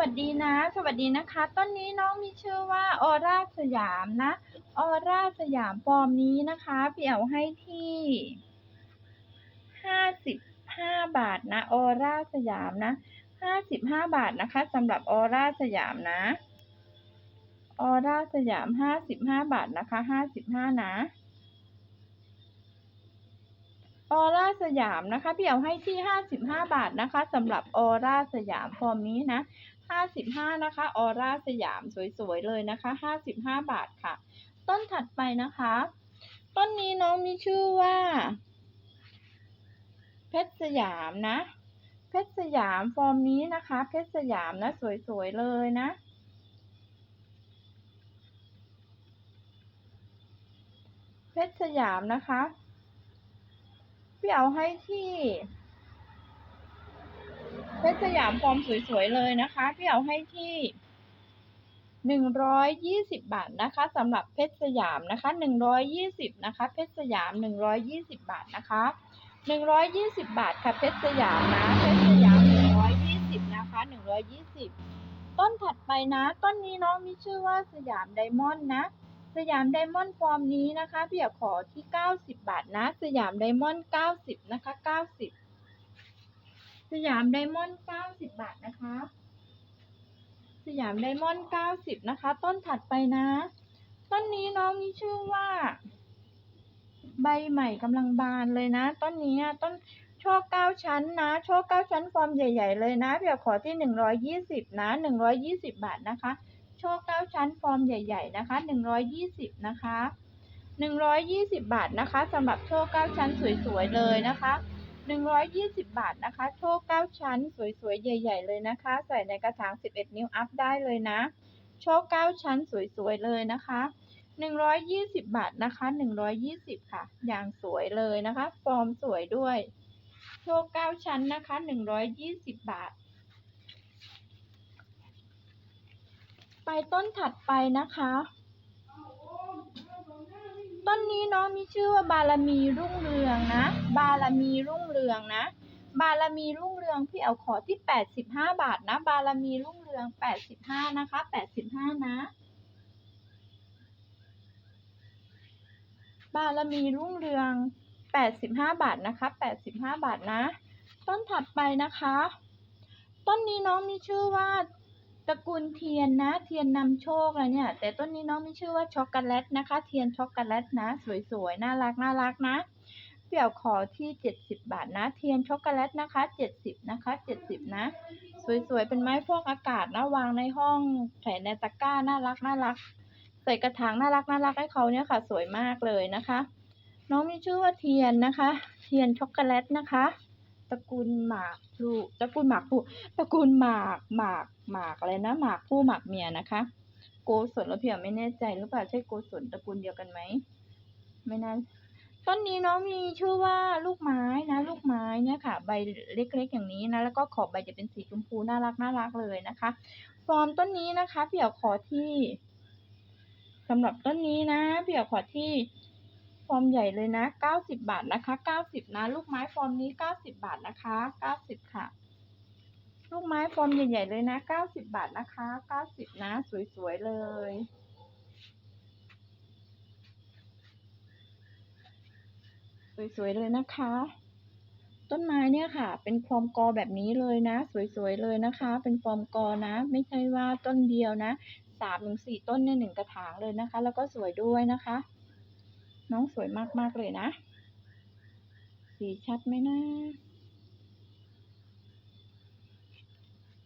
วัสดีนะ สวัสดีนะคะ ต้นนี้น้องมีชื่อว่าออร่าสยามนะ ออร่าสยามฟอร์มนี้นะคะพี่เอาให้ที่ห้าสิบห้าบาทนะ ออร่าสยามนะห้าสิบห้าบาทนะคะสำหรับออร่าสยามนะ ออร่าสยามห้าสิบห้าบาทนะคะห้าสิบห้านะออร่าสยามนะคะพี่เอาให้ที่ห้าสิบห้าบาทนะคะสำหรับออร่าสยามฟอร์มนี้นะ ห้าสิบห้านะคะ ออร่าสยามสวยๆเลยนะคะห้าสิบห้าบาทค่ะ ต้นถัดไปนะคะ ต้นนี้น้องมีชื่อว่า เพชรสยามนะ เพชรสยามฟอร์มนี้นะคะ เพชรสยามนะสวยๆเลยนะเพชรสยามนะคะ พี่เอาให้ที่ เพชรสยามฟอร์มสวยๆเลยนะคะพี่เอาให้ที่หนึ่งร้อยยี่สิบบาทนะคะสำหรับเพชรสยามนะคะหนึ่งร้อยยี่สิบนะคะ เพชรสยามหนึ่งร้อยยี่สิบบาทนะคะหนึ่งร้อยยี่สิบบาทค่ะเพชรสยามนะเพชรสยามหนึ่งร้อยยี่สิบนะคะหนึ่งร้อยยี่สิบต้นถัดไปนะ ต้นนี้น้องมีชื่อว่าสยามไดมอนด์นะสยามไดมอนด์ฟอร์มนี้นะคะพี่อยากขอที่เก้าสิบบาทนะ สยามไดมอนด์เก้าสิบนะคะเก้า สยามไดมอนด์เก้าสิบบาทนะคะ สยามไดมอนด์เก้าสิบนะคะ ต้นถัดไปนะ ต้นนี้น้องมีชื่อว่า ใบใหม่กำลังบานเลยนะ ต้นนี้ต้นช่อเก้าชั้นนะช่อเก้าชั้นฟอร์มใหญ่ ๆ เลยนะพี่อยากขอที่หนึ่งร้อยยี่สิบนะหนึ่งร้อยยี่สิบบาทนะคะ โชคเก้าชั้นฟอร์มใหญ่ ๆ นะคะหนึ่งร้อยยี่สิบนะคะหนึ่งร้อยยี่สิบบาทนะคะสำหรับโชคเก้าชั้นสวย ๆ เลยนะคะ หนึ่งร้อยยี่สิบบาทนะคะ โชคเก้าชั้น สวยๆ ใหญ่ ๆ เลยนะคะ ใส่ในกระถางสิบเอ็ดนิ้วอัพได้เลยนะ โชคเก้าชั้น สวยๆ เลยนะคะหนึ่งร้อยยี่สิบบาทนะคะหนึ่งร้อยยี่สิบค่ะ อย่างสวยเลยนะคะ ฟอร์มสวยด้วย โชคเก้าชั้นนะคะหนึ่งร้อยยี่สิบบาท ไปต้นถัดไปนะคะ ต้นนี้น้องมีชื่อว่าบารมีรุ่งเรืองนะ บารมีรุ่งเรืองนะ บารมีรุ่งเรืองพี่เอาขอที่แปดสิบห้าบาทนะ บารมีรุ่งเรืองแปดสิบห้านะคะแปดสิบห้านะ บารมีรุ่งเรืองแปดสิบห้าบาทนะคะแปดสิบห้าบาทนะ ต้นถัดไปนะคะ ต้นนี้น้องมีชื่อว่า ตระกูลเทียนนะ เทียนนำโชคอะไรเนี่ย แต่ต้นนี้น้องมีชื่อว่าช็อกโกแลตนะคะ เทียนช็อกโกแลตนะ สวยๆ น่ารักน่ารักนะเปี่ยวขอที่เจ็ดสิบบาทนะ เทียนช็อกโกแลตนะคะเจ็ดสิบนะคะเจ็ดสิบนะ สวยๆ เป็นไม้ฟอกอากาศนะ วางในห้องแขวนในตะกร้า น่ารักน่ารัก ใส่กระถางน่ารักน่ารักให้เขาเนี่ยค่ะ สวยมากเลยนะคะ น้องมีชื่อว่าเทียนนะคะ เทียนช็อกโกแลตนะคะ ตระกูลหมากพลูตระกูลหมากพลูตระกูลหมากหมากหมากอะไรนะหมากผู้หมากเมียนะคะ โกศลแล้วเพียวไม่แน่ใจหรือเปล่าใช่โกศลตระกูลเดียวกันไหมไม่น่าต้นนี้เน้องมีชื่อว่าลูกไม้นะ ลูกไม้เนี่ยค่ะ ใบเล็กๆอย่างนี้นะ แล้วก็ขอบใบจะเป็นสีชมพูน่ารักน่ารักเลยนะคะฟอร์มต้นนี้นะคะเปี่ยวขอที่สำหรับต้นนี้นะเปี่ยวขอที่ ฟอร์มใหญ่เลยนะ 90 บาทนะคะ 90 นะ ลูกไม้ฟอร์มนี้ 90 บาทนะคะ 90 ค่ะ ลูกไม้ฟอร์มใหญ่ ๆ เลยนะ 90 บาทนะคะ 90 นะ สวย ๆ เลย สวย ๆ เลยนะคะ ต้นไม้เนี่ยค่ะ เป็นฟอร์มกอแบบนี้เลยนะ สวย ๆ เลยนะคะ เป็นฟอร์มกอนะ ไม่ใช่ว่าต้นเดียวนะสามถึงสี่ต้นในหนึ่งกระถางเลยนะคะ แล้วก็สวยด้วยนะคะ น้องสวยมาก ๆ เลยนะ สีชัดไหมนะ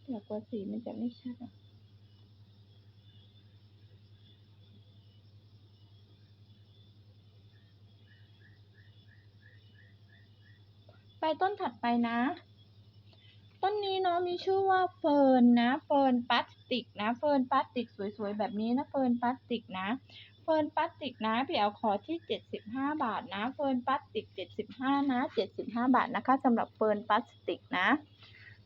อยากว่าสีมันจะไม่ชัดอะไปต้นถัดไปนะ ต้นนี้เนาะมีชื่อว่าเฟิร์นนะ เฟิร์นพลาสติกนะ เฟิร์นพลาสติกสวยๆแบบนี้นะ เฟิร์นพลาสติกนะ เฟิร์นพลาสติกนะพี่เอาขอที่ 75 บาทนะ เฟิร์นพลาสติก 75 นะ 75 บาทนะคะสำหรับเฟิร์นพลาสติกนะ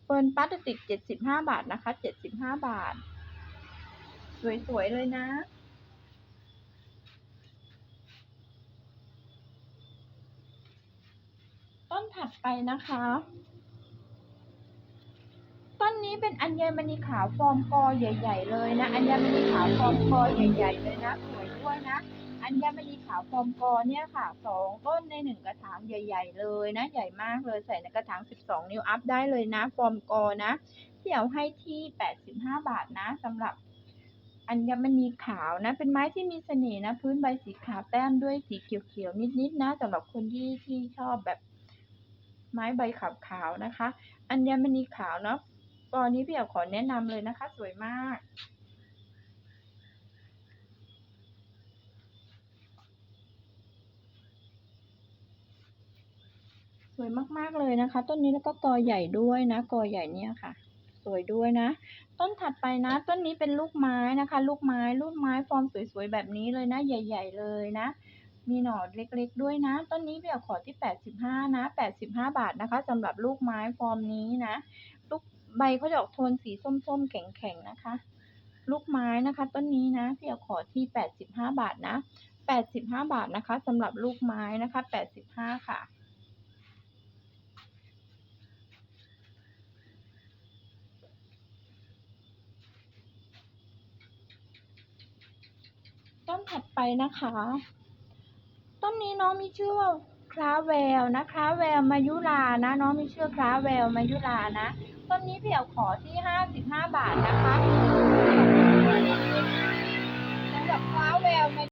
เฟิร์นพลาสติก 75 บาทนะคะ 75 บาท สวยๆเลยนะต้นถัดไปนะคะ ต้นนี้เป็นอัญมณีขาวฟอร์มกอใหญ่ ๆ เลยนะ อัญมณีขาวฟอร์มกอใหญ่ ๆ เลยนะสวยด้วยนะ อัญมณีขาวฟอร์มกอเนี่ยค่ะสองต้นในหนึ่งกระถางใหญ่ ๆ เลยนะ ใหญ่มากเลยใส่ในกระถาง 12 นิ้วอัพได้เลยนะ ฟอร์มกอนะเที่เอาให้ที่ 85 บาทนะสำหรับอัญมณีขาวนะ เป็นไม้ที่มีเสน่ห์นะ พื้นใบสีขาวแต้มด้วยสีเขียวๆนิดๆนะสำหรับคนที่ที่ชอบแบบไม้ใบขาวๆนะคะ อัญมณีขาวเนาะ ตอนนี้พี่อยากขอแนะนำเลยนะคะ สวยมากสวยมาก ๆ เลยนะคะ ต้นนี้แล้วก็กอใหญ่ด้วยนะ กอใหญ่เนี่ยค่ะ สวยด้วยนะ ต้นถัดไปนะ ต้นนี้เป็นลูกไม้นะคะ ลูกไม้ลูกไม้ฟอร์มสวย ๆ แบบนี้เลยนะ ใหญ่ ๆ เลยนะ มีหน่อเล็ก ๆ ด้วยนะ ต้นนี้พี่อยากขอที่ 85 นะ 85 บาทนะคะสำหรับลูกไม้ฟอร์มนี้นะ ลูก ใบเขาจะออกโทนสีส้มๆ แข็งๆ นะคะ ลูกไม้นะคะ ต้นนี้นะพี่อยาขอที่ 85 บาทนะ 85 บาทนะคะสำหรับลูกไม้นะคะ 85 ค่ะต้นถัดไปนะคะ ต้นนี้น้องมีชื่อว่า คล้าแววนะคล้าแววมายุรานะน้องมีชื่อคล้าแววมายุรานะต้นนี้เพี่เอาขอที่ห้าสิบห้าบาทนะคะสำหรับคล้าแววมา